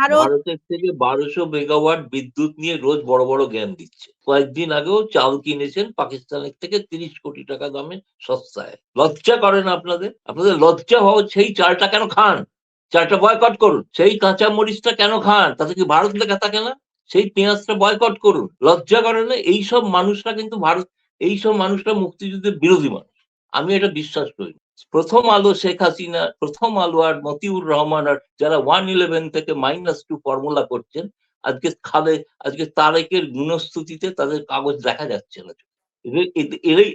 ভারত ভারতের থেকে বারোশো মেগাওয়াট বিদ্যুৎ নিয়ে রোজ বড় বড় জ্ঞান দিচ্ছে। কয়েকদিন আগেও চাল কিনেছেন পাকিস্তানের থেকে তিরিশ কোটি টাকা দামে সস্তায়। লজ্জা করেন আপনাদের? আপনাদের লজ্জা হওয়া সেই চালটা কেন খান? চালটা বয়কট করুন। সেই কাঁচা মরিচটা কেন খান? তাতে কি ভারত লেখা থাকে না সেই পেঁয়াজটা বয়কট করুন। লজ্জা করে না? এইসব মানুষরা কিন্তু ভারত এইসব মানুষরা মুক্তিযুদ্ধের বিরোধী মানুষ। আমি এটা বিশ্বাস করি। প্রথম আলো শেখ হাসিনা প্রথম আলো আর মতিউর রহমান আর যারা ওয়ান ইলেভেন থেকে মাইনাস টু ফর্মুলা করছেন আজকে খালে আজকে তারেকের গুণস্তুতিতে তাদের কাগজ দেখা যাচ্ছে না।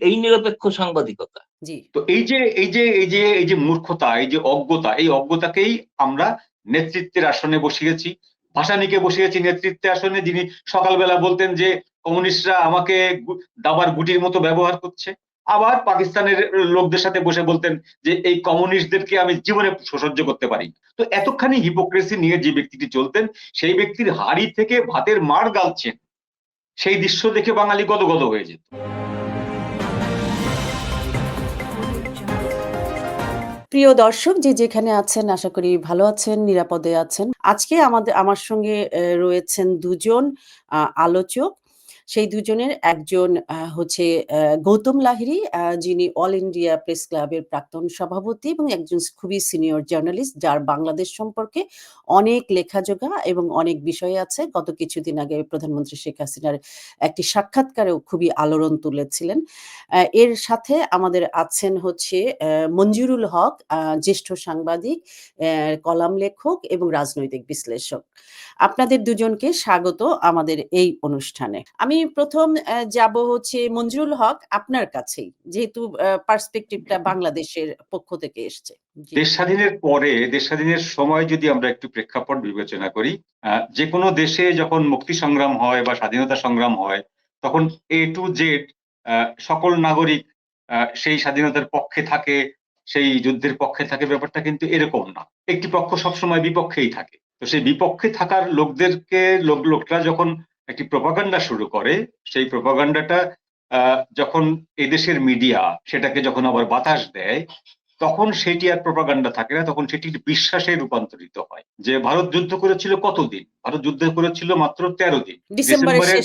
এই নিরপেক্ষ সাংবাদিকতা। তো এই যে এই যে এই যে এই যে মূর্খতা এই যে অজ্ঞতা এই অজ্ঞতাকেই আমরা নেতৃত্বের আসনে বসিয়েছি। ভাসানীকে বসিয়েছি নেতৃত্বের আসনে যিনি সকালবেলা বলতেন যে কমিউনিস্টরা আমাকে দাবার গুটির মতো ব্যবহার করছে। আবার পাকিস্তানের লোকদের সাথে বসে বলতেন যে এই কমিউনিস্টদেরকে আমি জীবনে সহ্য করতে পারি তো এতখানি হিপোক্রেসি নিয়ে যে ব্যক্তিটি চলতেন, সেই ব্যক্তির হাড়ি থেকে ভাতের মার গালছেন। সেই দৃশ্য দেখে বাঙালি গদগদ হয়ে যেত। প্রিয় দর্শক, যে যেখানে আছেন, আশা করি ভালো আছেন, নিরাপদে আছেন। আজকে আমাদের, আমার সঙ্গে রয়েছেন দুজন আলোচক। সেই দুজনের একজন হচ্ছে গৌতম আহ, যিনি অল ইন্ডিয়া প্রেস ক্লাবের প্রাক্তন সভাপতি এবং একজন খুবই সিনিয়র জার্নালিস্ট যার বাংলাদেশ সম্পর্কে অনেক লেখাজোখা এবং অনেক বিষয় আছে। গত কিছুদিন আগে প্রধানমন্ত্রী শেখ হাসিনার একটি সাক্ষাৎকারেও খুবই আলোড়ন তুলেছিলেন। এর সাথে আমাদের আছেন হচ্ছে মঞ্জুরুল হক জ্যেষ্ঠ সাংবাদিক কলাম লেখক এবং রাজনৈতিক বিশ্লেষক। আপনাদের দুজনকে স্বাগত আমাদের এই অনুষ্ঠানে। আমি প্রথম যাব হচ্ছে মঞ্জুরুল হক আপনার কাছেই, যেহেতু পার্সপেক্টিভটা বাংলাদেশের পক্ষ থেকে এসছে। দেশ স্বাধীনের পরে দেশ স্বাধীনের সময় যদি আমরা একটু প্রেক্ষাপট বিবেচনা করি যে কোনো দেশে যখন মুক্তি সংগ্রাম হয় বা স্বাধীনতা সংগ্রাম হয়, তখন এ টু জেড সকল নাগরিক সেই স্বাধীনতার পক্ষে থাকে, সেই যুদ্ধের পক্ষে থাকে, ব্যাপারটা কিন্তু এরকম না। একটি পক্ষ সবসময় বিপক্ষেই থাকে। তো সেই বিপক্ষে থাকার লোকদেরকে লোক লোকরা যখন একটি প্রপাগান্ডা শুরু করে সেই প্রপাগান্ডাটা যখন এদেশের মিডিয়া সেটাকে যখন আবার বাতাস দেয় তখন সেটি আর প্রপাগান্ডা থাকে না তখন সেটি বিশ্বাসে রূপান্তরিত হয়। যে ভারত যুদ্ধ করেছিল কতদিন? ভারত যুদ্ধ করেছিল মাত্র তেরো দিন। ডিসেম্বরের।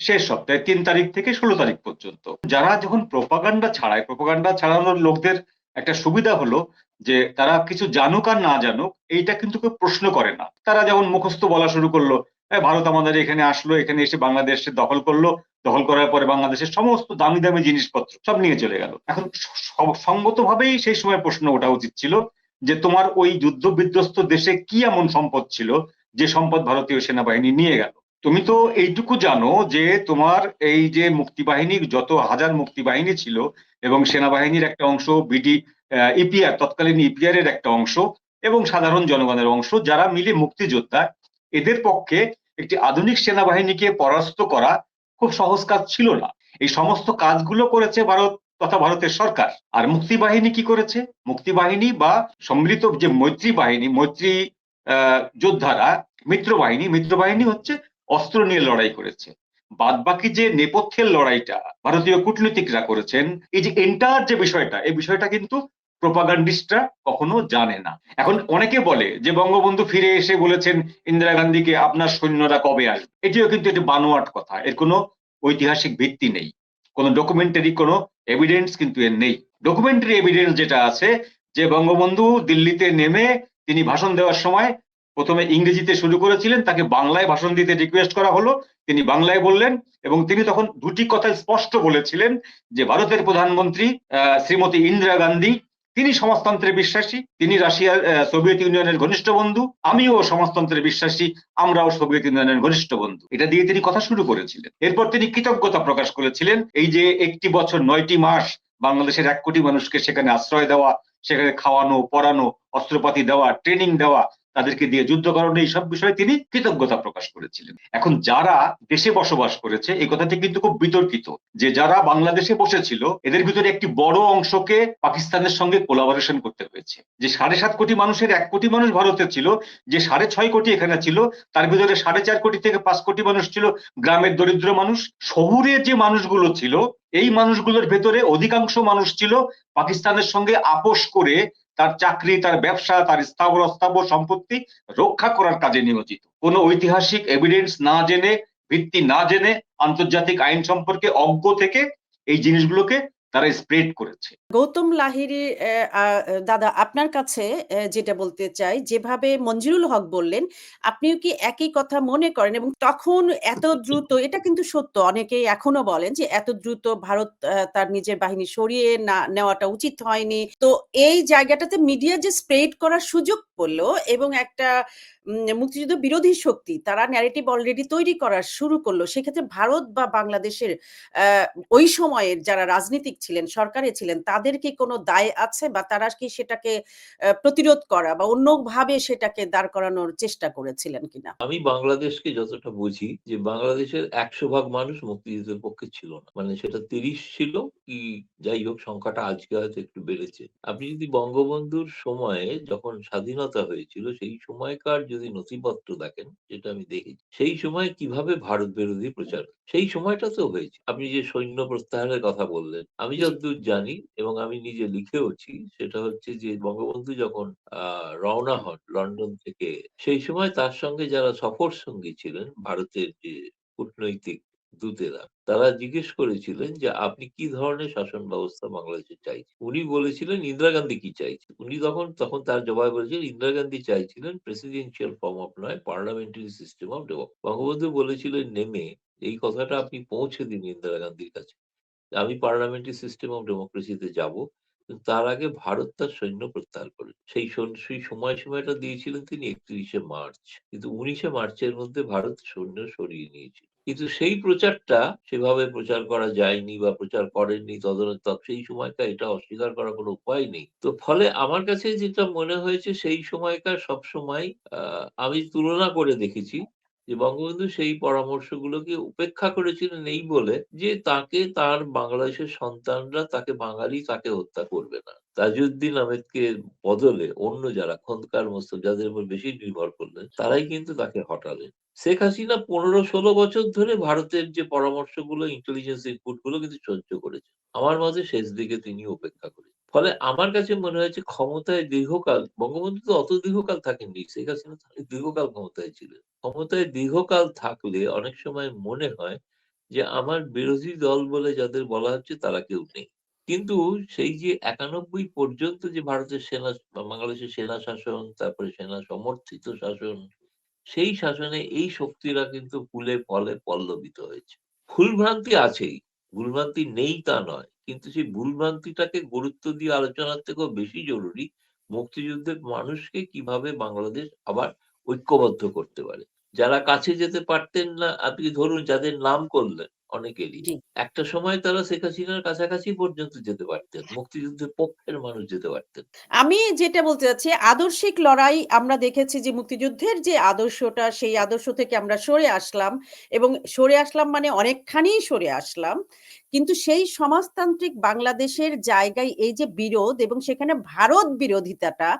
শেষ সপ্তাহে। তিন তারিখ থেকে ষোলো তারিখ পর্যন্ত। যারা যখন প্রপাগান্ডা ছাড়ায় প্রপাগান্ডা ছাড়ানোর লোকদের একটা সুবিধা হলো যে তারা কিছু জানুক আর না জানুক এইটা কিন্তু কেউ প্রশ্ন করে না। তারা যেমন মুখস্থ বলা শুরু করল "এ, ভারত আমাদের এখানে আসলো এখানে এসে বাংলাদেশে দখল করল। দখল করার পরে বাংলাদেশের সমস্ত দামি দামি জিনিসপত্র সব নিয়ে চলে গেল। এখন সঙ্গতভাবেই সেই সময় প্রশ্ন ওঠা উচিত ছিল যে তোমার ওই যুদ্ধ বিধ্বস্ত দেশে কি এমন সম্পদ ছিল যে সম্পদ ভারতীয় সেনাবাহিনী নিয়ে গেল? তুমি তো এইটুকু জানো যে তোমার এই যে মুক্তিবাহিনী যত হাজার মুক্তিবাহিনী ছিল এবং সেনাবাহিনীর একটা অংশ, বিডি ইপিআর তৎকালীন ইপিআর এর একটা অংশ এবং সাধারণ জনগণের অংশ যারা মিলে মুক্তিযোদ্ধা, এদের পক্ষে একটি আধুনিক সেনাবাহিনীকে পরাস্ত করা খুব সহজ কাজ ছিল না। এই সমস্ত কাজগুলো করেছে ভারত তথা ভারতের সরকার। আর মুক্তিবাহিনী কি করেছে? মুক্তিবাহিনী বা সম্মিলিত যে মৈত্রী বাহিনী, মৈত্রী যোদ্ধারা, মিত্রবাহিনী মিত্রবাহিনী হচ্ছে অস্ত্র নিয়ে লড়াই করেছে। বাদ বাকি যে নেপথ্যের লড়াইটা ভারতীয় কূটনীতিকরা করেছেন, এই যে এন্টার যে বিষয়টা, এই বিষয়টা কিন্তু প্রোপাগান্ডিস্টরা কখনো জানে না। এখন অনেকে বলে যে বঙ্গবন্ধু ফিরে এসে বলেছেন, ইন্দিরা গান্ধীকে আপনার সৈন্যরা কবে আসবে? এটিও কিন্তু একটি বানোয়াট কথা। এর কোনো ঐতিহাসিক ভিত্তি নেই। কোনো ডকুমেন্টারি কোনো এভিডেন্স কিন্তু এর নেই। ডকুমেন্টারি এভিডেন্স যেটা আছে, যে বঙ্গবন্ধু দিল্লিতে নেমে তিনি ভাষণ দেওয়ার সময় প্রথমে ইংরেজিতে শুরু করেছিলেন, তাকে বাংলায় ভাষণ দিতে রিকোয়েস্ট করা হলো। তিনি বাংলায় বললেন এবং তিনি তখন দুটি কথা স্পষ্ট বলেছিলেন যে ভারতের প্রধানমন্ত্রী শ্রীমতী ইন্দিরা গান্ধী, তিনি সমাজতন্ত্রে বিশ্বাসী, তিনি রাশিয়ার সোভিয়েত ইউনিয়নের ঘনিষ্ঠ বন্ধু, আমিও সমাজতন্ত্রে বিশ্বাসী, আমরাও সোভিয়েত ইউনিয়নের ঘনিষ্ঠ বন্ধু। এটা দিয়ে তিনি কথা শুরু করেছিলেন। এরপর তিনি কৃতজ্ঞতা প্রকাশ করেছিলেন, এই যে একটি বছর নয়টি মাস বাংলাদেশের এক কোটি মানুষকে সেখানে আশ্রয় দেওয়া, সেখানে খাওয়ানো, পড়ানো, অস্ত্রপাতি দেওয়া ট্রেনিং দেওয়া তাদেরকে দিয়ে যুদ্ধ করানো এইসব বিষয়ে তিনি কৃতজ্ঞতা প্রকাশ করেছিলেন। এখন যারা দেশে বসবাস করেছে, এই কথাটি কিন্তু খুব বিতর্কিত যে যারা বাংলাদেশে বসেছিল, এদের ভিতরে একটি বড় অংশকে পাকিস্তানের সঙ্গে কোলাবোরেশন করতে হয়েছে। যে সাড়ে সাত কোটি মানুষের এক কোটি মানুষ ভারতে ছিল, যে সাড়ে ছয় কোটি এখানে ছিল, তার ভিতরে সাড়ে চার কোটি থেকে পাঁচ কোটি মানুষ ছিল গ্রামের দরিদ্র মানুষ। শহুরে যে মানুষগুলো ছিল, এই মানুষগুলোর ভেতরে অধিকাংশ মানুষ ছিল পাকিস্তানের সঙ্গে আপোষ করে তার চাকরি, তার ব্যবসা, তার স্থাবর অস্থাবর সম্পত্তি রক্ষা করার কাজে নিয়োজিত। কোনো ঐতিহাসিক এভিডেন্স না জেনে, ভিত্তি না জেনে আন্তর্জাতিক আইন সম্পর্কে অজ্ঞ থেকে এই জিনিসগুলোকে তারা স্প্রেড করেছে। গৌতম আহ, দাদা আপনার কাছে যেটা বলতে চাই যেভাবে মঞ্জুরুল হক বললেন আপনিও কি একই কথা মনে করেন? এবং তখন এত দ্রুত এটা কিন্তু সত্য অনেকেই এখনও বলেন যে এত দ্রুত ভারত তার নিজের বাহিনী সরিয়ে না নেওয়াটা উচিত হয়নি। তো এই জায়গাটাতে মিডিয়া যে স্প্রেড করার সুযোগ করল এবং একটা মুক্তিযুদ্ধ বিরোধী শক্তি তারা ন্যারেটিভ অলরেডি তৈরি করা শুরু করল। সেক্ষেত্রে ভারত বা বাংলাদেশের ওই সময়ের যারা রাজনীতিক ছিলেন, সরকারে ছিলেন, তাদের কি কোনো দায় আছে বা তারা কি সেটাকে প্রতিরোধ করা বা অন্যভাবে সেটাকে দাঁড় করানোর চেষ্টা করেছিলেন কিনা? আমি বাংলাদেশকে যতটা বুঝি যে বাংলাদেশের একশো ভাগ মানুষ মুক্তিযুদ্ধের পক্ষে ছিল না। মানে সেটা তিরিশ ছিল কি যাই হোক সংখ্যাটা আজকে হয়তো একটু বেড়েছে। আপনি যদি বঙ্গবন্ধুর সময়ে যখন স্বাধীনতা হয়েছিল সেই সময়কার যদি নথিপত্র দেখেন যেটা আমি দেখেছি সেই সময় কীভাবে ভারত বিরোধী প্রচার সেই সময়টাতেও হয়েছে। আপনি যে সৈন্য প্রত্যাহারের কথা বললেন আমি যতদূর জানি এবং আমি নিজে লিখেওছি সেটা হচ্ছে যে বঙ্গবন্ধু যখন আহ রওনা হন লন্ডন থেকে সেই সময় তার সঙ্গে যারা সফর সঙ্গী ছিলেন ভারতের যে কূটনৈতিক দূতেরা। তারা জিজ্ঞেস করেছিলেন যে, আপনি কি ধরনের শাসন ব্যবস্থা বাংলাদেশে চাইছেন? উনি বলেছিলেন, ইন্দিরা গান্ধী কি চাইছেন? উনি তখন তখন তার জবাব বলেছিলেন, ইন্দিরা গান্ধী চাইছিলেন প্রেসিডেন্সিয়াল ফর্ম অফ নয় parliamentary system of democracy Bangabandhu বলেছিলেন, নেমে এই কথাটা আপনি পৌঁছে দিন ইন্দিরা গান্ধীর কাছে। আমি পার্লামেন্টারি সিস্টেম অফ ডেমোক্রেসিতে যাব। তার আগে ভারত তার সৈন্য প্রত্যাহার করে। সেই সেই সময়সীমাটা দিয়েছিলেন তিনি একত্রিশে মার্চ। কিন্তু উনিশে মার্চের মধ্যে ভারত সৈন্য সরিয়ে নিয়েছিল। কিন্তু সেই প্রচারটা সেভাবে প্রচার করা যায়নি বা প্রচার করেননি তদন্ত সেই সময়টা এটা অস্বীকার করার কোনো উপায় নেই। তো ফলে আমার কাছে যেটা মনে হয়েছে সেই সময়কার সবসময় আমি তুলনা করে দেখেছি যে বঙ্গবন্ধু সেই পরামর্শগুলোকে উপেক্ষা করেছিলেন এই বলে যে তাকে তার বাংলাদেশের সন্তানরা তাকে বাঙালি তাকে হত্যা করবে না। তাজউদ্দিন আহমেদকে বদলে অন্য যারা খন্দকার মোস্তফা, যাদের উপর বেশি নির্ভর করলেন, তারাই কিন্তু তাকে হটালেন। শেখ হাসিনা পনেরো ষোলো বছর ধরে ভারতের যে পরামর্শগুলো ইন্টেলিজেন্স ইনপুটগুলো কিন্তু সহ্য করেছে আমার মতে শেষ দিকে তিনি উপেক্ষা করেছেন। ফলে আমার কাছে মনে হয়েছে ক্ষমতায় দীর্ঘকাল, বঙ্গবন্ধু তো অত দীর্ঘকাল থাকেননি, শেখ হাসিনা দীর্ঘকাল ক্ষমতায় ছিলেন ক্ষমতায় দীর্ঘকাল থাকলে অনেক সময় মনে হয় যে আমার বিরোধী দল বলে যাদের বলা হচ্ছে তারা কেউ নেই। কিন্তু সেই যে একানব্বই পর্যন্ত যে ভারতের সেনা, বাংলাদেশের সেনা শাসন, তারপরে সেনা সমর্থিত শাসন, সেই শাসনে এই শক্তিরা কিন্তু ফুলে ফলে পল্লবিত হয়েছে। ভুলভ্রান্তি আছেই, ভুলভ্রান্তি নেই তা নয়। কিন্তু সেই ভুলভ্রান্তিটাকে গুরুত্ব দিয়ে আলোচনার থেকেও বেশি জরুরি মুক্তিযুদ্ধের মানুষকে কীভাবে বাংলাদেশ আবার ঐক্যবদ্ধ করতে পারে? যারা কাছে যেতে পারতেন না, আপনি ধরুন যাদের নাম করলেন অনেকেরই। একটা সময় তারা শেখ হাসিনার কাছাকাছি পর্যন্ত যেতে পারতেন মুক্তিযুদ্ধের পক্ষের মানুষ যেতে পারতেন। আমি যেটা বলতে চাচ্ছি আদর্শিক লড়াই আমরা দেখেছি যে মুক্তিযুদ্ধের যে আদর্শটা সেই আদর্শ থেকে আমরা সরে আসলাম এবং সরে আসলাম মানে অনেকখানি সরে আসলাম। কিন্তু সেই সমাজতান্ত্রিক বাংলাদেশের জায়গায় এই যে বিরোধ এবং সেখানে ভারত বিরোধিতাটা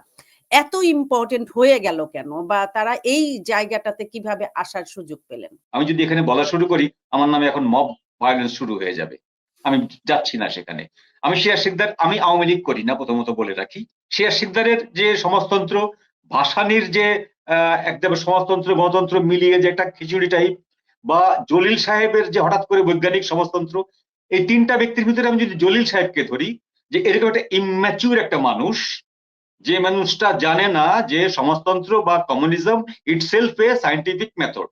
এত ইম্পর্টেন্ট হয়ে গেল কেন? বা তারা এই জায়গাটাতে কীভাবে আসার সুযোগ পেলেন? আমি যদি এখানে বলা শুরু করি, আমার নামে এখন মব ভায়োলেন্স শুরু হয়ে যাবে। আমি যাচ্ছি না সেখানে। আমি শেয়ার সিকদার আমি আওয়ামী লীগ করি না, প্রথমত বলে রাখি। শেয়ার সিকদারের যে সমাজতন্ত্র, ভাসানির যে একদম সমাজতন্ত্র, গণতন্ত্র মিলিয়ে যে একটা খিচুড়ি টাইপ বা জলিল সাহেবের যে হঠাৎ করে বৈজ্ঞানিক সমাজতন্ত্র, এই তিনটা ব্যক্তির ভিতরে আমি যদি জলিল সাহেবকে ধরি, যে এরকম একটা ইম্যাচিউর একটা মানুষ যে মানুষটা জানে না যে সমাজতন্ত্র বা communism itself a scientific method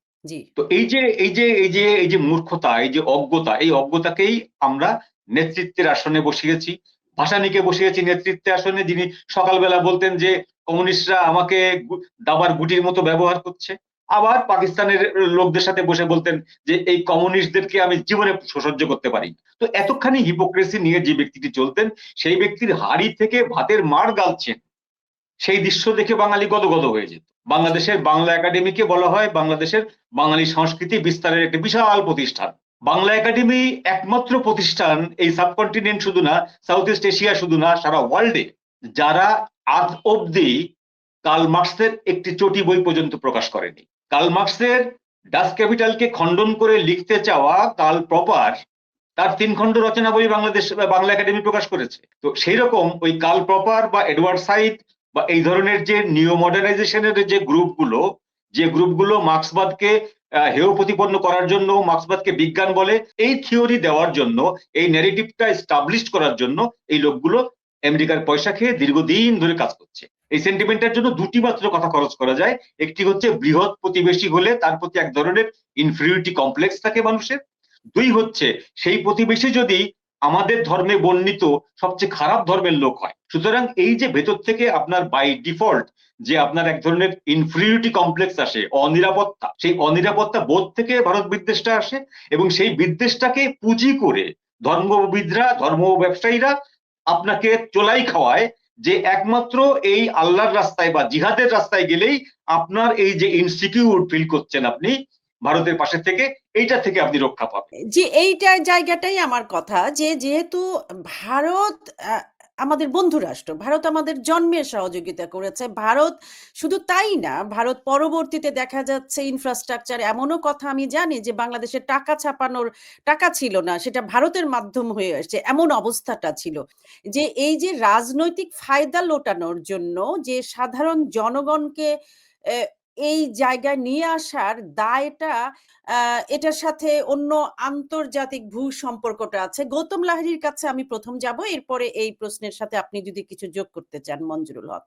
তো এই যে এই যে এই যে এই যে মূর্খতা এই যে অজ্ঞতা এই অজ্ঞতাকেই আমরা নেতৃত্বের আসনে বসিয়েছি। ভাসানীকে বসিয়েছি নেতৃত্বে আসনে যিনি সকালবেলা বলতেন যে কমিউনিস্টরা আমাকে দাবার গুটির মতো ব্যবহার করছে। আবার পাকিস্তানের লোকদের সাথে বসে বলতেন যে এই কমিউনিস্টদেরকে আমি জীবনে সহ্য করতে পারি তো এতখানি হিপোক্রেসি নিয়ে যে ব্যক্তিটি চলতেন সেই ব্যক্তির হাড়ি থেকে ভাতের মার গালছেন। সেই দৃশ্য দেখে বাঙালি গদগদ হয়ে যেত। বাংলাদেশের বাংলা একাডেমিকে বলা হয় বাংলাদেশের বাঙালি সংস্কৃতি বিস্তারের একটি বিশাল প্রতিষ্ঠান। বাংলা একাডেমি একমাত্র প্রতিষ্ঠান এই সাবকন্টিনেন্ট শুধু না, সাউথ ইস্ট এশিয়া শুধু না, সারা ওয়ার্ল্ডে। যারা আজ অব্দি কার্ল মার্কসের একটি চটি বই পর্যন্ত প্রকাশ করেনি। কার্ল মার্কসের ডাস ক্যাপিটালকে খণ্ডন করে লিখতে চাওয়া কাল প্রপার তার তিন খণ্ড রচনা বই বাংলাদেশ, বাংলা একাডেমি প্রকাশ করেছে। তো সেই রকম ওই কাল প্রপার বা এডওয়ার্ড সাইদ বা এই ধরনের যে নিও মডার্নাইজেশনের যে গ্রুপগুলো যে গ্রুপগুলো মার্ক্সবাদকে হেয় প্রতিপন্ন করার জন্য, মার্ক্সবাদকে বিজ্ঞান বলে, এই থিওরি দেওয়ার জন্য, এই ন্যারেটিভটা এস্টাবলিশ করার জন্য এই লোকগুলো আমেরিকার পয়সা খেয়ে দীর্ঘদিন ধরে কাজ করছে। এই সেন্টিমেন্টের জন্য দুটি মাত্র কথা খরচ করা যায়। একটি হচ্ছে বৃহৎ প্রতিবেশী হলে তার প্রতি এক ধরনের ইনফিরিয়রিটি কমপ্লেক্স থাকে মানুষের। দুই হচ্ছে, সেই প্রতিবেশী যদি আমাদের ধর্মে বর্ণিত সবচেয়ে খারাপ ধর্মের লোক হয় সুতরাং এই যে ভেতর থেকে আপনার বাই ডিফল্ট যে আপনার এক ধরনের ইনফিরিয়রিটি কমপ্লেক্স আসে, অনিরাপত্তা, সেই অনিরাপত্তা বোধ থেকে ভারত বিদ্বেষটা আসে এবং সেই বিদ্বেষটাকে পুঁজি করে ধর্মবিদরা, ধর্ম ব্যবসায়ীরা আপনাকে চোলাই খাওয়ায় যে একমাত্র এই আল্লাহর রাস্তায় বা জিহাদের রাস্তায় গেলেই আপনার এই যে ইনসিকিউর ফিল করছেন আপনি ভারতের পাশে থেকে, এইটা থেকে আপনি রক্ষা পাবেন। যে এইটা জায়গাটাই আমার কথা যে যেহেতু ভারত আমাদের বন্ধু রাষ্ট্র, ভারত আমাদের জন্মে সহযোগিতা করেছে। ভারত শুধু তাই না, ভারত পরবর্তীতে দেখা যাচ্ছে ইনফ্রাস্ট্রাকচার এমনও কথা আমি জানি যে বাংলাদেশে টাকা ছাপানোর টাকা ছিল না, সেটা ভারতের মাধ্যম হয়ে আসছে, এমন অবস্থাটা ছিল। যে এই যে রাজনৈতিক ফায়দা লোটানোর জন্য যে সাধারণ জনগণকে এই জায়গায় নিয়ে আসার দায়টা এটার সাথে অন্য আন্তর্জাতিক ভূ সম্পর্কটা আছে। গৌতম লাহিড়ির কাছে আমি প্রথম যাব। এরপরে এই প্রশ্নের সাথে আপনি যদি কিছু যোগ করতে চান, মঞ্জুরুল হক।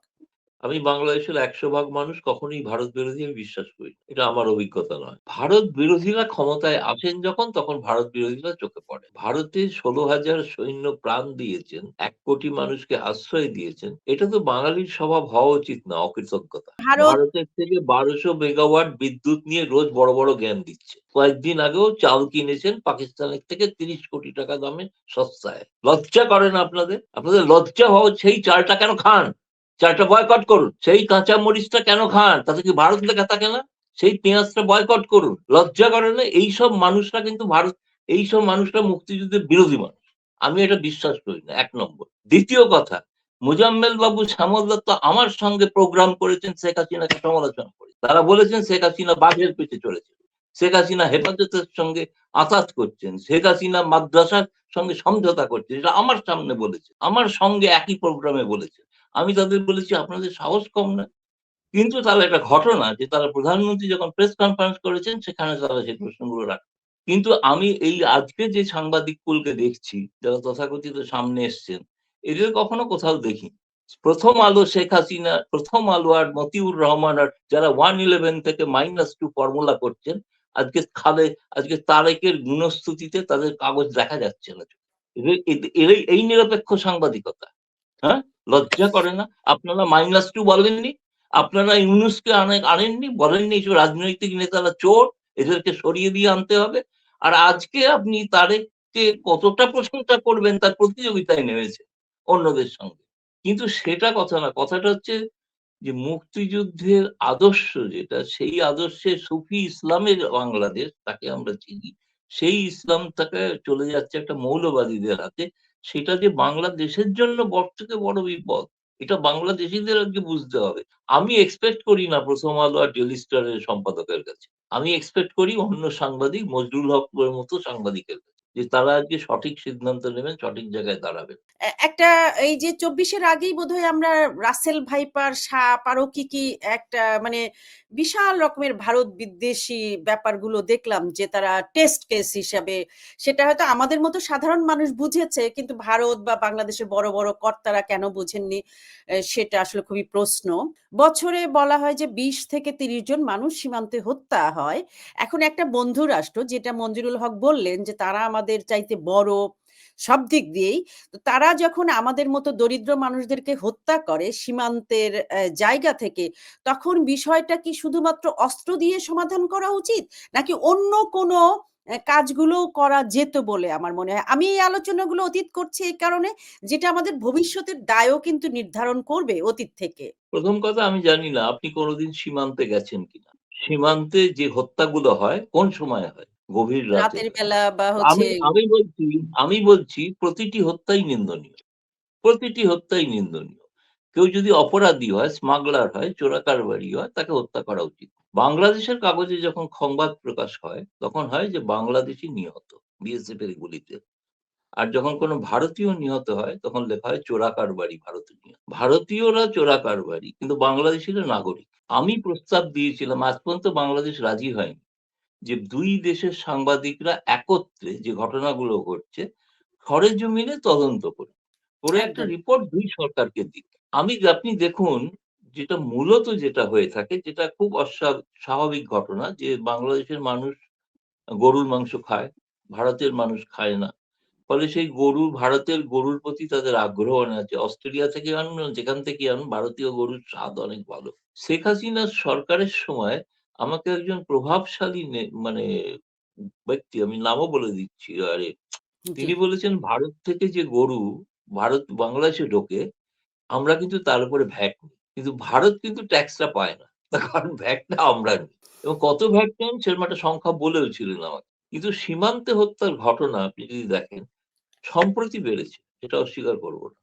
আমি বাংলাদেশের একশো ভাগ মানুষ কখনোই ভারত বিরোধী আমি বিশ্বাস করি। এটা আমার অভিজ্ঞতা নয়। ভারত বিরোধীরা ক্ষমতায় আসেন যখন তখন ভারত বিরোধীরা চোখে পড়ে। ভারতে ষোলো হাজার সৈন্য প্রাণ দিয়েছেন এক কোটি মানুষকে আশ্রয় দিয়েছেন। এটা তো বাঙালির স্বভাব হওয়া উচিত না অকৃতজ্ঞতা। ভারতের থেকে বারোশো মেগাওয়াট বিদ্যুৎ নিয়ে রোজ বড় বড় জ্ঞান দিচ্ছে। কয়েকদিন আগেও চাল কিনেছেন পাকিস্তানের থেকে তিরিশ কোটি টাকা দামে সস্তায়। লজ্জা করেন আপনাদের? আপনাদের লজ্জা হওয়া সেই চালটা কেন খান? চালটা বয়কট করুন। সেই কাঁচা মরিচটা কেন খান? তাতে কি ভারত লেখা থাকে না সেই পেঁয়াজটা বয়কট করুন। লজ্জা করে না, এইসব মানুষরা কিন্তু ভারত, এইসব মানুষরা মুক্তিযুদ্ধের বিরোধী মানুষ। আমি এটা বিশ্বাস করি না, এক নম্বর। দ্বিতীয় কথা, মুজাম্মেল বাবু শ্যামল দত্ত আমার সঙ্গে প্রোগ্রাম করেছেন, শেখ হাসিনাকে সমালোচনা করে। তারা বলেছেন শেখ হাসিনা বাঘের পেছে চলেছে শেখ হাসিনা হেফাজতের সঙ্গে আতাত করছেন। শেখ হাসিনা মাদ্রাসার সঙ্গে সমঝোতা করছেন। এটা আমার সামনে বলেছে। আমার সঙ্গে একই প্রোগ্রামে বলেছে। আমি তাদের বলেছি, আপনাদের সাহস কম না। কিন্তু তারা একটা ঘটনা যে তারা প্রধানমন্ত্রী যখন প্রেস কনফারেন্স করেছেন, সেখানে তারা সেই প্রশ্নগুলো রাখে। কিন্তু আমি এই আজকে যে সাংবাদিক কুলকে দেখছি, যারা তথাকথিত সামনে এসছেন, এদের কখনো কোথাও দেখি প্রথম আলো শেখ হাসিনা, প্রথম আলো আর মতিউর রহমান আর যারা ওয়ান ইলেভেন থেকে মাইনাস টু ফর্মুলা করছেন, আজকে খালে, আজকে তারেকের গুণস্তুতিতে তাদের কাগজ দেখা যাচ্ছে না। এই নিরপেক্ষ সাংবাদিকতা হ্যাঁ? লজ্জা করে না? আপনারা মাইনাস টু বলেননি? আপনারা ইউনুসকে আনে- আনেননি? বলেননি এইসব রাজনৈতিক নেতারা চোর, এদেরকে সরিয়ে দিয়ে আনতে হবে। আর আজকে আপনি তারেককে কতটা প্রশংসা করবেন তার প্রতিযোগিতায় নেমেছে অন্যদের সঙ্গে। কিন্তু সেটা কথা না, কথাটা হচ্ছে যে মুক্তিযুদ্ধের আদর্শ যেটা, সেই আদর্শে সুফি ইসলামের বাংলাদেশ, তাকে আমরা চিনি, সেই ইসলাম তাকে চলে যাচ্ছে একটা মৌলবাদীদের হাতে। সেটা যে বাংলাদেশের জন্য বড় থেকে বড় বিপদ, এটা বাংলাদেশিদের আজকে বুঝতে হবে। আমি এক্সপেক্ট করি না প্রথম আলো আর ডেলি স্টারের সম্পাদকের কাছে। আমি এক্সপেক্ট করি অন্য সাংবাদিক মজরুল হকের মতো সাংবাদিকের কাছে। যে তারা আজকে সঠিক সিদ্ধান্ত নেবেন, সঠিক জায়গায় দাঁড়াবেন। একটা এই যে চব্বিশের আগেই বোধহয় আমরা রাসেল ভাইপার, সাপ আরও কি কি একটা মানে বিশাল রকমের ভারত বিদ্বেষী ব্যাপারগুলো দেখলাম যে তারা টেস্ট কেস হিসাবে সেটা হয়তো আমাদের মতো সাধারণ মানুষ বুঝেছে, কিন্তু ভারত বা বাংলাদেশের বড় বড় কর্তারা কেন বুঝেননি সেটা আসলে খুবই প্রশ্ন। বছরে বলা হয় যে বিশ থেকে তিরিশ জন মানুষ সীমান্তে হত্যা হয়। এখন একটা বন্ধু রাষ্ট্র যেটা মঞ্জুরুল হক বললেন যে তারা আমাদের চাইতে বড়, সব দিক দিয়েই। তো তারা যখন আমাদের মতো দরিদ্র মানুষদেরকে হত্যা করে সীমান্তের জায়গা থেকে, তখন বিষয়টা কি শুধুমাত্র অস্ত্র দিয়ে সমাধান করা উচিত? নাকি অন্য কোনো কাজগুলো করা যেত বলে আমার মনে হয়? আমি এই আলোচনাগুলো অতীত করছি এই কারণে, যেটা আমাদের ভবিষ্যতের দায়ও কিন্তু নির্ধারণ করবে অতীত থেকে। প্রথম কথা আমি জানি না, আপনি কোনোদিন সীমান্তে গেছেন কিনা? সীমান্তে যে হত্যাগুলো হয়, কোন সময় হয়? গভীর রাতে। রাতের বেলা বা আমি হচ্ছে আমি বলছি আমি বলছি প্রতিটি হত্যাই নিন্দনীয়। প্রতিটি হত্যাই নিন্দনীয়। কেউ যদি অপরাধী হয় স্মাগলার হয় চোরাকারবারি হয় তাকে হত্যা করা উচিত। বাংলাদেশের কাগজে যখন সংবাদ প্রকাশ হয় তখন হয় যে বাংলাদেশি নিহত বিএসএফ এর গুলিতে। আর যখন কোনো ভারতীয় নিহত হয় তখন লেখা হয় চোরা কারবারি ভারতীয় নিহত। ভারতীয়রা চোরা কারবারি কিন্তু বাংলাদেশিরা নাগরিক। আমি প্রস্তাব দিয়েছিলাম আজ পর্যন্ত বাংলাদেশ রাজি হয়নি। যে দুই দেশের সাংবাদিকরা একত্রে যে ঘটনাগুলো ঘটছে সরেজমিনে তদন্ত করে করে একটা রিপোর্ট দুই সরকারকে দিক আমি আপনি দেখুন যেটা মূলত যেটা হয়ে থাকে যেটা খুব অস্বা- স্বাভাবিক ঘটনা যে বাংলাদেশের মানুষ গরুর মাংস খায় ভারতের মানুষ খায় না। ফলে সেই গরু ভারতের গরুর প্রতি তাদের আগ্রহ অনেক আছে অস্ট্রেলিয়া থেকে আনুন যেখান থেকে আনুন ভারতীয় গরুর স্বাদ অনেক ভালো। শেখ হাসিনার সরকারের সময় আমাকে একজন প্রভাবশালী মানে ব্যক্তি আমি নামও বলে দিচ্ছি। আরে তিনি বলেছেন ভারত থেকে যে গরু ভারত বাংলাদেশে ঢোকে আমরা কিন্তু তার উপরে ভ্যাট নিই। কিন্তু ভারত কিন্তু ট্যাক্সটা পায় না। কারণ ভ্যাটটা আমরা নিই। এবং কত ভ্যাট নেন সেরকম একটা সংখ্যা বলেও ছিলেন আমাকে। কিন্তু সীমান্তে হত্যার ঘটনা আপনি যদি দেখেন সম্প্রতি বেড়েছে। এটা অস্বীকার করব না।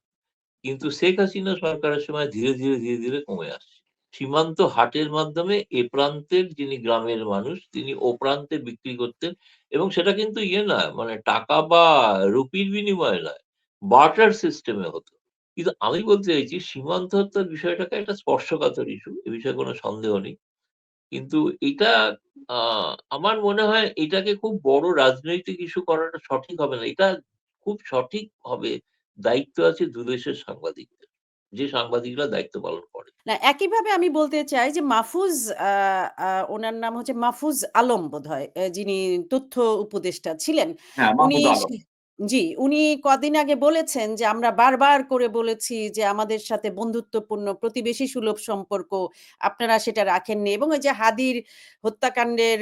কিন্তু শেখ হাসিনা সরকারের সময় ধীরে ধীরে ধীরে ধীরে কমে আসছে। সীমান্ত হাটের মাধ্যমে এ প্রান্তের যিনি গ্রামের মানুষ, তিনি ও প্রান্তে বিক্রি করতেন এবং সেটা কিন্তু ইয়ে না মানে টাকা বা রুপির বিনিময়ে নয় বার্টার সিস্টেমে হতো। কিন্তু আমি বলতে চাইছি, সীমান্ত হত্যার বিষয়টাকে একটা স্পর্শকাতর ইস্যু, এ বিষয়ে কোনো সন্দেহ নেই। কিন্তু এটা আমার মনে হয় এটাকে খুব বড় রাজনৈতিক ইস্যু করাটা সঠিক হবে না। এটা খুব সঠিক হবে, দায়িত্ব আছে দুদেশের সাংবাদিকদের। যে সাংবাদিকরা দায়িত্ব পালন করে। না একইভাবে আমি বলতে চাই যে মাহফুজ আহ, আহ, ওনার নাম হচ্ছে মাহফুজ আলম বোধ হয় যিনি তথ্য উপদেষ্টা ছিলেন। হ্যাঁ উনি জি, উনি কদিন আগে বলেছেন যে, আমরা বারবার করে বলেছি যে, আমাদের সাথে বন্ধুত্বপূর্ণ প্রতিবেশী সুলভ সম্পর্ক, আপনারা সেটা রাখেননি। এবং ওই যে হাদির হত্যাকাণ্ডের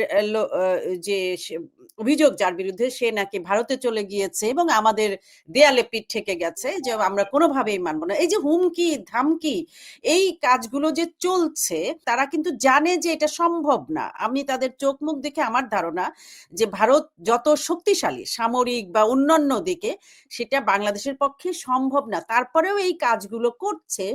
যে সে- অভিযোগ যার বিরুদ্ধে সে নাকি ভারতে চলে গিয়েছে এবং আমাদের দেয়ালে পিঠ ঠেকে গেছে যে, আমরা কোনোভাবেই মানবো না। এই যে হুমকি, ধামকি, এই কাজগুলো যে চলছে, তারা কিন্তু জানে যে এটা সম্ভব না। আমি তাদের চোখ মুখ দেখে আমার ধারণা যে, ভারত যত শক্তিশালী, সামরিক বা অন্যান্য দিকে সেটা বাংলাদেশের পক্ষে সম্ভব না। তারপরেও এই কাজগুলো করছে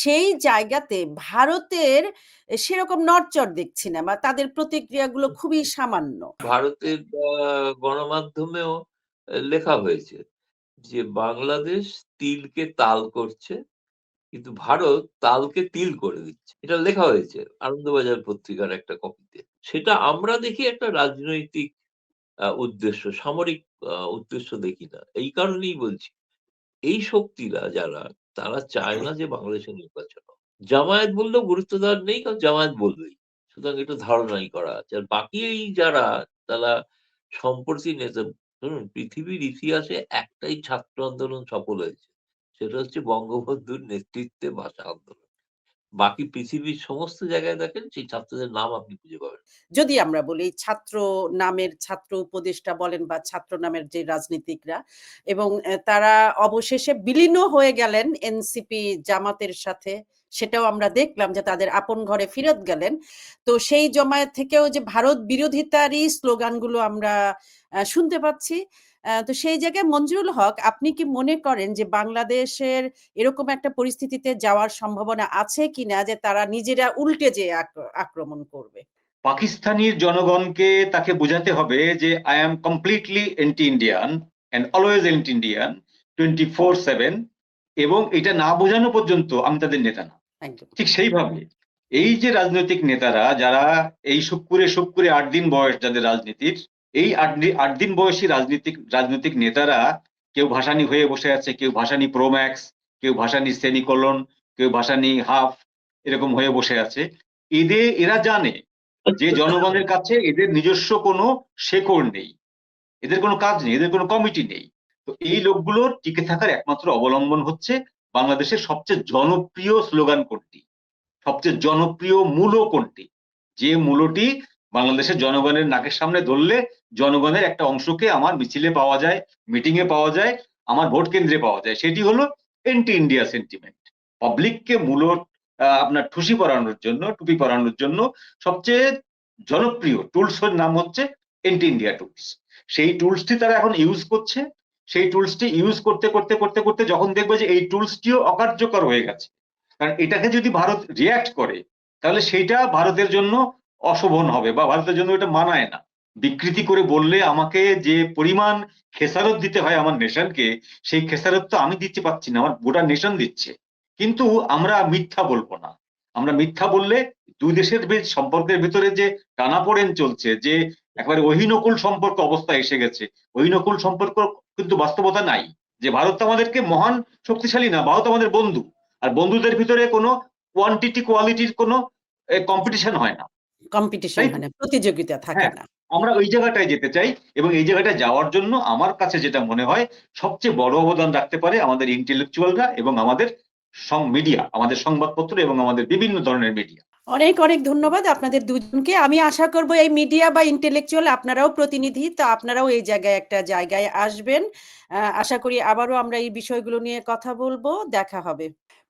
সেই জায়গাতে ভারতের সেরকম নড়চড় দেখছি না বা তাদের প্রতিক্রিয়াগুলো খুবই সামান্য। ভারতের গণমাধ্যমেও লেখা হয়েছে যে বাংলাদেশ তিলকে তাল করছে কিন্তু ভারত তালকে তিল করে দিচ্ছে। এটা লেখা হয়েছে আনন্দবাজার পত্রিকার একটা কপিতে। সেটা আমরা দেখি একটা রাজনৈতিক উদ্দেশ্য সামরিক উদ্দেশ্য দেখি না। এই কারণেই বলছি এই শক্তিরা যারা তারা চায় না যে বাংলাদেশের নির্বাচন। জামায়াত বললেও গুরুত্ব দেওয়ার নেই কারণ জামায়াত বলবেই। সুতরাং এটা ধারণাই করা আছে। আর বাকি এই যারা তারা সম্প্রতি নেতা ধরুন পৃথিবীর ইতিহাসে একটাই ছাত্র আন্দোলন সফল হয়েছে। সেটা হচ্ছে বঙ্গবন্ধুর নেতৃত্বে ভাষা আন্দোলন। বাকি পৃথিবীর সমস্ত জায়গায় দেখেন সেই ছাত্রদের নাম আপনি খুঁজে পাবেন। যদি আমরা বলি ছাত্র নামের ছাত্র উপদেষ্টা বলেন বা ছাত্র নামের যে রাজনীতিকরা এবং তারা অবশেষে বিলীন হয়ে গেলেন এনসিপি জামাতের সাথে, সেটাও আমরা দেখলাম যে তাদের আপন ঘরে ফিরত গেলেন। তো সেই জমায়েত থেকেও যে ভারত বিরোধিতারই স্লোগানগুলো আমরা শুনতে পাচ্ছি। তো সেই জায়গায় মঞ্জুরুল হক আপনি কি মনে করেন যে বাংলাদেশের এরকম একটা পরিস্থিতিতে যাওয়ার সম্ভাবনা আছে কিনা যে তারা নিজেরা উল্টে যে আক্র- আক্রমণ করবে? পাকিস্তানির জনগণকে তাকে বোঝাতে হবে যে I am completely anti Indian and always anti Indian twenty four seven এবং এটা না বোঝানো পর্যন্ত আমি তাদের নেতা না। ঠিক সেইভাবে এই যে রাজনৈতিক নেতারা যারা এই শুক্কুরে শুক্কুরে আট দিন বয়স যাদের রাজনীতির এই আট দিন বয়সী রাজনীতিক রাজনৈতিক নেতারা কেউ ভাসানি হয়ে বসে আছে কেউ ভাসানি প্রোম্যাক্স কেউ ভাসানি সেমিকোলন কেউ ভাসানি হাফ এরকম হয়ে বসে আছে। এদের এরা জানে যে জনগণের কাছে এদের নিজস্ব কোনো শেকড় নেই। এদের কোনো কাজ নেই এদের কোনো কমিটি নেই। তো এই লোকগুলোর টিকে থাকার একমাত্র অবলম্বন হচ্ছে বাংলাদেশের সবচেয়ে জনপ্রিয় স্লোগান কোনটি? সবচেয়ে জনপ্রিয় মূল কোনটি? যে মূলটি বাংলাদেশের জনগণের নাকের সামনে ধরলে জনগণের একটা অংশকে আমার মিছিলে পাওয়া যায় মিটিং এ পাওয়া যায় আমার ভোট কেন্দ্রে পাওয়া যায়। সেটি হলো এন্টি ইন্ডিয়া সেন্টিমেন্ট পাবলিককে মূল আহ, আপনার ঠুসি পরানোর জন্য টুপি পরানোর জন্য সবচেয়ে জনপ্রিয় টুলস এর নাম হচ্ছে এন্টি ইন্ডিয়া টুলস সেই টুলসটি তারা এখন ইউজ করছে। সেই টুলসটি ইউজ করতে করতে করতে করতে যখন দেখবে যে এই টুলসটিও অকার্যকর হয়ে গেছে কারণ এটাকে যদি ভারত রিয়াক্ট করে তাহলে সেইটা ভারতের জন্য অশোভন হবে বা ভারতের জন্য এটা মানায় না। বিকৃতি করে বললে আমাকে যে পরিমাণ খেসারত দিতে হয় আমার নেশনকে সেই খেসারত তো আমি দিতে পারছি না আমার গোটা নেশন দিচ্ছে। কিন্তু আমরা মিথ্যা বলব না। আমরা মিথ্যা বললে দুই দেশের সম্পর্কের ভিতরে যে টানাপোড়েন চলছে যে একেবারে অহিনকুল সম্পর্ক অবস্থা এসে গেছে অহিনকুল সম্পর্ক কিন্তু বাস্তবতা নাই। যে ভারত আমাদেরকে মহান শক্তিশালী না ভারত আমাদের বন্ধু। আর বন্ধুদের ভিতরে কোনো কোয়ান্টিটি কোয়ালিটির কোনো কম্পিটিশন হয় না। কম্পিটিশন হয় না, প্রতিযোগিতা থাকে হ্যাঁ। না। আমরা ওই জায়গাটায় যেতে চাই এবং এই জায়গাটায় যাওয়ার জন্য আমার কাছে যেটা মনে হয় সবচেয়ে বড় অবদান রাখতে পারে আমাদের ইন্টেলেকচুয়ালরা এবং আমাদের মিডিয়া আমাদের সংবাদপত্র এবং আমাদের বিভিন্ন ধরনের মিডিয়া অনেক, অনেক ধন্যবাদ আপনাদের দুজনকে। আমি আশা করব এই মিডিয়া বা ইন্টেলেকচুয়াল আপনারাও প্রতিনিধি। তো আপনারাও এই জায়গায় একটা জায়গায় আসবেন। আশা করি আবারও আমরা এই বিষয়গুলো নিয়ে কথা বলব দেখা হবে।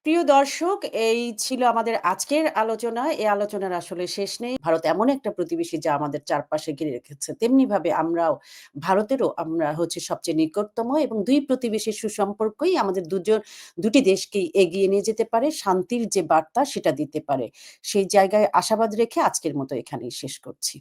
প্রিয় দর্শক, এই ছিল আমাদের আজকের আলোচনা। এই আলোচনার আসলে শেষ নেই। ভারত এমন একটা প্রতিবেশী যা আমাদের চারপাশে ঘিরে রেখেছে। তেমনিভাবে আমরাও ভারতেরও আমরা হচ্ছে সবচেয়ে নিকটতম এবং দুই প্রতিবেশীর সুসম্পর্কই আমাদের দুজন ২ টি দেশকেই এগিয়ে নিয়ে যেতে পারে। শান্তির যে বার্তা সেটা দিতে পারে। সেই জায়গায় আশাবাদ রেখে আজকের মতো এখানেই শেষ করছি।